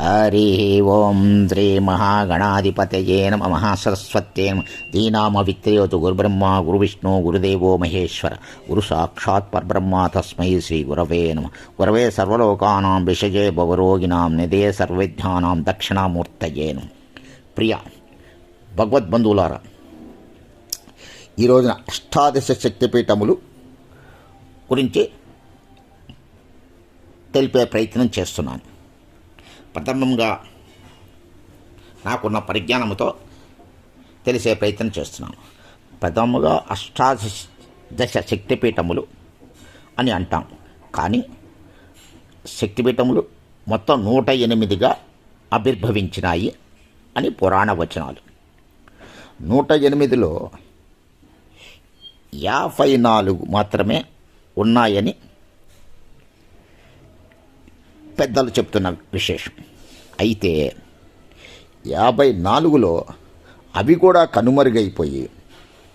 హరి ఓం శ్రీ మహాగణాధిపతయే నమ మహాసరస్వత్యే దీనామవిత్రయోతు దీనామ విత్రయోతు గురుబ్రహ్మ గురువిష్ణు గురుదేవో మహేశ్వర. గురు సాక్షాత్ పరబ్రహ్మ తస్మై శ్రీ గురవే నమ. గురవే సర్వలోకానాం విషజే భవరోగిణాం నిదే సర్వజ్ఞానాం దక్షిణామూర్తయే నమ. ప్రియ భగవద్బంధువులారా ఈ రోజున అష్టాదశ శక్తిపీఠములు గురించి తెలిపే ప్రయత్నం చేస్తున్నాను. ప్రథమంగా నాకున్న పరిజ్ఞానంతో తెలిసే ప్రయత్నం చేస్తున్నాను. ప్రథముగా అష్టాదశ దశ శక్తిపీఠములు అని అంటాం. కానీ శక్తిపీఠములు మొత్తం నూట ఎనిమిదిగా ఆవిర్భవించినాయి అని పురాణ వచనాలు. నూట ఎనిమిదిలో యాభై నాలుగు మాత్రమే ఉన్నాయని పెద్దలు చెప్తున్న విశేషం. అయితే యాభై నాలుగులో అవి కూడా కనుమరుగైపోయి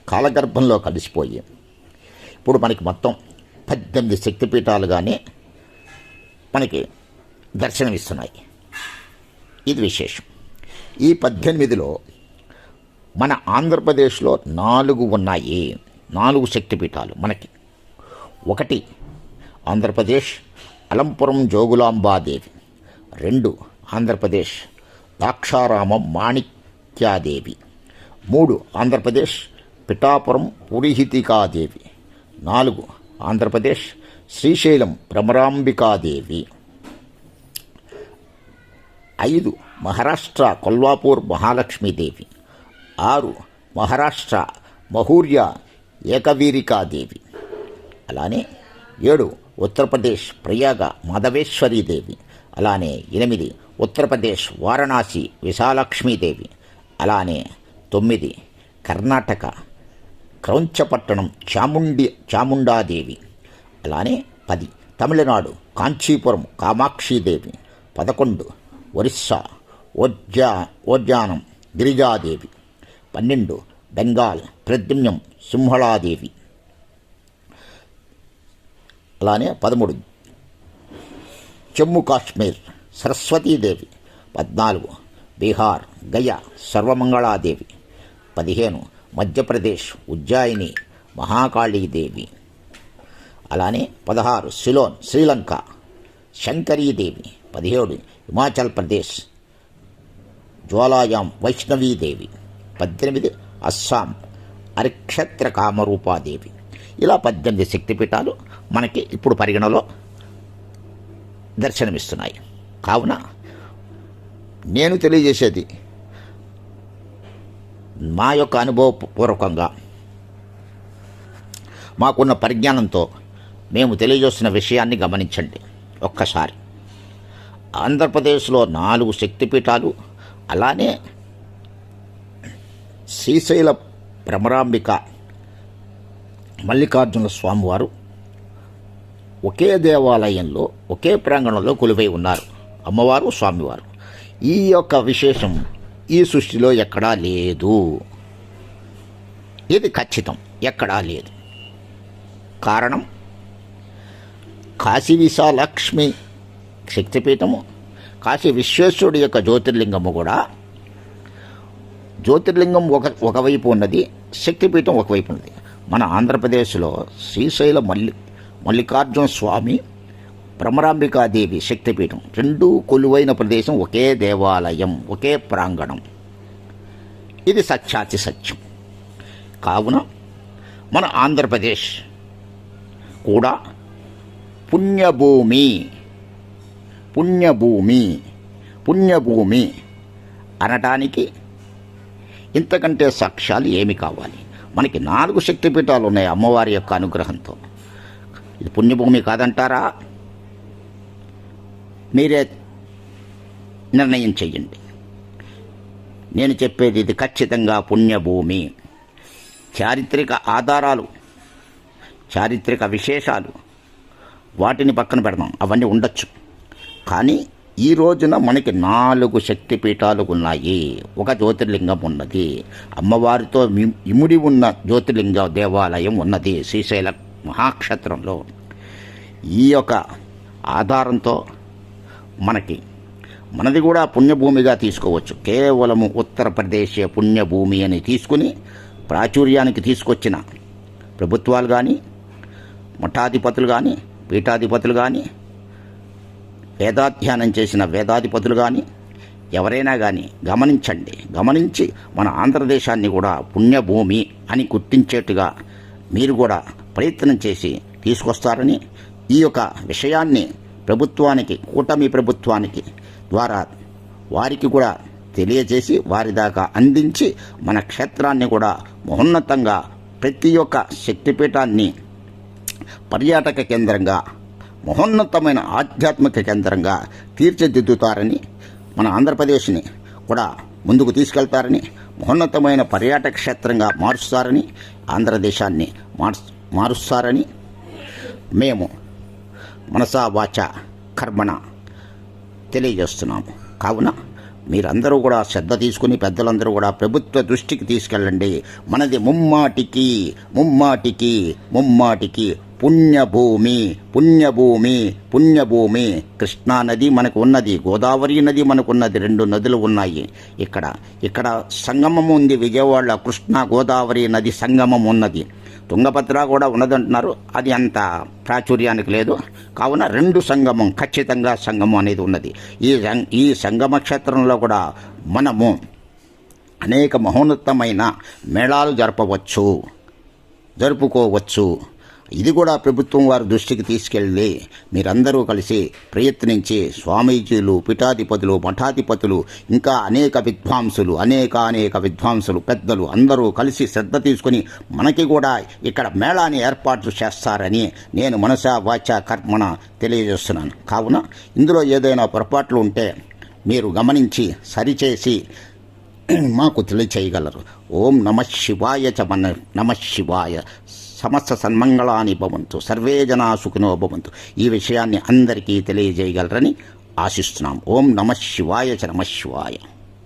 కాలగర్భంలో కలిసిపోయి ఇప్పుడు మనకి మొత్తం పద్దెనిమిది శక్తిపీఠాలుగానే మనకి దర్శనమిస్తున్నాయి. ఇది విశేషం. ఈ పద్దెనిమిదిలో మన ఆంధ్రప్రదేశ్లో నాలుగు ఉన్నాయి. నాలుగు శక్తిపీఠాలు మనకి. ఒకటి ఆంధ్రప్రదేశ్ అలంపురం జోగులాంబాదేవి. రెండు ఆంధ్రప్రదేశ్ దాక్షారామం మాణిక్యాదేవి. మూడు ఆంధ్రప్రదేశ్ పిఠాపురం పురిహితికాదేవి. నాలుగు ఆంధ్రప్రదేశ్ శ్రీశైలం భ్రమరాంబికాదేవి. ఐదు మహారాష్ట్ర కొల్వాపూర్ మహాలక్ష్మీదేవి. ఆరు మహారాష్ట్ర మహూర్య ఏకవీరికాదేవి. అలానే ఏడు ఉత్తరప్రదేశ్ ప్రయాగ మాధవేశ్వరీదేవి అలానే ఎనిమిది ఉత్తరప్రదేశ్ వారణాసి విశాలక్ష్మీదేవి అలానే తొమ్మిది కర్ణాటక క్రౌంచపట్టణం చాముండి చాముండాదేవి అలానే పది తమిళనాడు కాంచీపురం కామాక్షిదేవి పదకొండు ఒరిస్సా ఓర్జా ఓర్జానం గిరిజాదేవి. పన్నెండు బెంగాల్ ప్రద్యుమ్యం సింహళాదేవి. అలానే పదమూడు. జమ్మూ కాశ్మీర్ సరస్వతీదేవి పద్నాలుగు. బీహార్ గయా సర్వమంగళాదేవి పదిహేను. మధ్యప్రదేశ్ ఉజ్జాయిని మహాకాళీదేవి అలానే పదహారు. సిలోన్ శ్రీలంక. శంకరీదేవి పదిహేడు. హిమాచల్ ప్రదేశ్. జ్వాలాయాం వైష్ణవీదేవి పద్దెనిమిది. అస్సాం. అరిక్షత్ర కామరూపాదేవి ఇలా పద్దెనిమిది శక్తిపీఠాలు మనకి ఇప్పుడు పరిగణలో దర్శనమిస్తున్నాయి. కావున నేను తెలియజేసేది మా యొక్క అనుభవపూర్వకంగా మాకున్న పరిజ్ఞానంతో మేము తెలియజేస్తున్న విషయాన్ని గమనించండి. ఒక్కసారి. ఆంధ్రప్రదేశ్లో నాలుగు శక్తిపీఠాలు అలానే శ్రీశైల భ్రమరాంబిక మల్లికార్జున స్వామివారు ఒకే దేవాలయంలో ఒకే ప్రాంగణంలో కొలువై ఉన్నారు. అమ్మవారు స్వామివారు. ఈ యొక్క విశేషం ఈ సృష్టిలో ఎక్కడా లేదు. ఇది ఖచ్చితం. ఎక్కడా లేదు. కారణం? కాశీ విశాలక్ష్మి శక్తిపీఠము కాశీ విశ్వేశ్వరుడి యొక్క జ్యోతిర్లింగము కూడా. జ్యోతిర్లింగం ఒక ఒకవైపు ఉన్నది శక్తిపీఠం ఒకవైపు ఉన్నది. మన ఆంధ్రప్రదేశ్లో శ్రీశైల మల్లి మల్లికార్జున స్వామి భ్రమరాంబికాదేవి శక్తిపీఠం రెండు కొలువైన ప్రదేశం ఒకే దేవాలయం ఒకే ప్రాంగణం. ఇది సత్యాతి సత్యం. కావున మన ఆంధ్రప్రదేశ్ కూడా పుణ్యభూమి పుణ్యభూమి పుణ్యభూమి అనటానికి ఇంతకంటే సాక్ష్యాలు ఏమి కావాలి? మనకి నాలుగు శక్తిపీఠాలు ఉన్నాయి అమ్మవారి యొక్క అనుగ్రహంతో. ఇది పుణ్యభూమి కాదంటారా? మీరే నిర్ణయం చెయ్యండి. నేను చెప్పేది ఇది ఖచ్చితంగా పుణ్యభూమి. చారిత్రక ఆధారాలు చారిత్రక విశేషాలు వాటిని పక్కన పెడదాం. అవన్నీ ఉండొచ్చు. కానీ ఈ రోజున మనకి నాలుగు శక్తిపీఠాలు ఉన్నాయి. ఒక జ్యోతిర్లింగం ఉన్నది. అమ్మవారితో ఇముడి ఉన్న జ్యోతిర్లింగ దేవాలయం ఉన్నది. శ్రీశైలం. మహాక్షేత్రంలో ఈ యొక్క ఆధారంతో మనకి మనది కూడా పుణ్యభూమిగా తీసుకోవచ్చు. కేవలము ఉత్తరప్రదేశ్ పుణ్యభూమి అని తీసుకుని ప్రాచుర్యానికి తీసుకొచ్చిన ప్రభుత్వాలు కానీ మఠాధిపతులు కానీ పీఠాధిపతులు కానీ వేదాధ్యానం చేసిన వేదాధిపతులు కానీ ఎవరైనా కానీ గమనించండి. గమనించి మన ఆంధ్రదేశాన్ని కూడా పుణ్యభూమి అని గుర్తించేట్టుగా మీరు కూడా ప్రయత్నం చేసి తీసుకొస్తారని ఈ యొక్క విషయాన్ని ప్రభుత్వానికి కూటమి ప్రభుత్వానికి ద్వారా వారికి కూడా తెలియజేసి వారి దాకా అందించి మన క్షేత్రాన్ని కూడా మహోన్నతంగా ప్రతి ఒక్క శక్తిపీఠాన్ని పర్యాటక కేంద్రంగా మహోన్నతమైన ఆధ్యాత్మిక కేంద్రంగా తీర్చిదిద్దుతారని మన ఆంధ్రప్రదేశ్ని కూడా ముందుకు తీసుకెళ్తారని మహోన్నతమైన పర్యాటక క్షేత్రంగా మారుస్తారని ఆంధ్రదేశాన్ని మార్చు మారుస్తారని మేము మనసా వాచ కర్మణ తెలియజేస్తున్నాము. కావున మీరందరూ కూడా శ్రద్ధ తీసుకుని పెద్దలందరూ కూడా ప్రభుత్వ దృష్టికి తీసుకెళ్ళండి. మనది ముమ్మాటికి ముమ్మాటికి ముమ్మాటికి పుణ్యభూమి పుణ్యభూమి పుణ్యభూమి. కృష్ణా నది మనకు ఉన్నది గోదావరి నది మనకు ఉన్నది రెండు నదులు ఉన్నాయి. ఇక్కడ ఇక్కడ సంగమం ఉంది విజయవాడలో కృష్ణా గోదావరి నది సంగమం ఉన్నది. తుంగభద్ర కూడా ఉన్నదంటున్నారు. అది అంత ప్రాచుర్యానికి లేదు. కావున రెండు సంగమం ఖచ్చితంగా సంగమం అనేది ఉన్నది. ఈ ఈ సంగమ క్షేత్రంలో కూడా మనము అనేక మహోన్నతమైన మేళాలు జరపవచ్చు జరుపుకోవచ్చు. ఇది కూడా ప్రభుత్వం వారి దృష్టికి తీసుకెళ్ళి మీరందరూ కలిసి ప్రయత్నించి స్వామీజీలు పీఠాధిపతులు మఠాధిపతులు ఇంకా అనేక విద్వాంసులు అనేక అనేక విద్వాంసులు పెద్దలు అందరూ కలిసి శ్రద్ధ తీసుకుని మనకి కూడా ఇక్కడ మేళాన్ని ఏర్పాట్లు చేస్తారని నేను మనసా వాచ కర్మణ తెలియజేస్తున్నాను. కావున ఇందులో ఏదైనా పొరపాట్లు ఉంటే మీరు గమనించి సరిచేసి మాకు తెలియచేయగలరు. ఓం నమ శివాయ చ మన నమ శివాయ. సమస్త సన్మంగళాని భవంతు సర్వే జనా సుఖినో భవంతు. ఈ విషయాన్ని అందరికీ తెలియజేయగలరని ఆశిస్తున్నాం. ఓం నమ శివాయ చ నమ శివాయ.